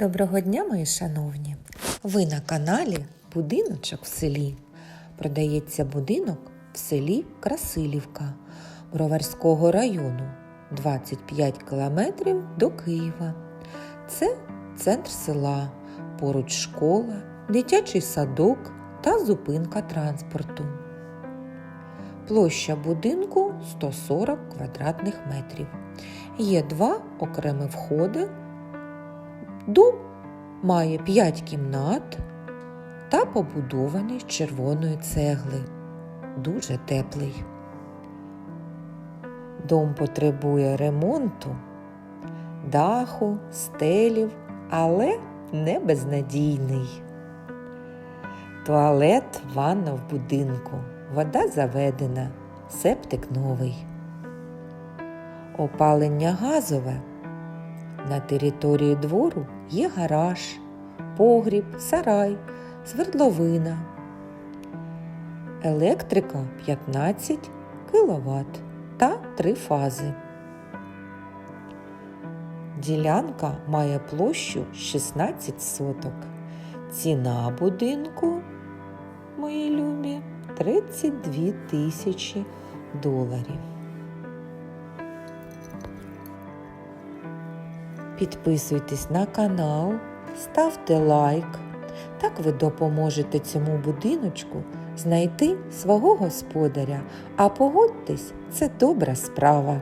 Доброго дня, мої шановні! Ви на каналі Будиночок в селі. Продається будинок в селі Красилівка Броварського району 25 кілометрів до Києва. Це центр села, поруч школа, дитячий садок та зупинка транспорту. Площа будинку 140 квадратних метрів. Є два окремі входи. Дом має 5 кімнат та побудований з червоної цегли. Дуже теплий. Дом потребує ремонту, даху, стелів, але не безнадійний. Туалет, ванна в будинку, вода заведена, септик новий. Опалення газове. На території двору є гараж, погріб, сарай, свердловина. Електрика 15 кВт та три фази. Ділянка має площу 16 соток. Ціна будинку, мої любі, 32 тисячі доларів. Підписуйтесь на канал, ставте лайк. Так ви допоможете цьому будиночку знайти свого господаря, а погодьтесь, це добра справа.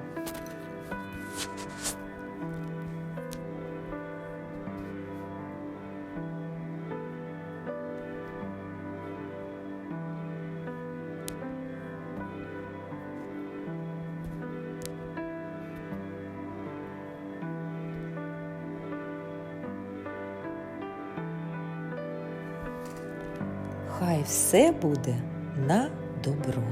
Хай все буде на добро.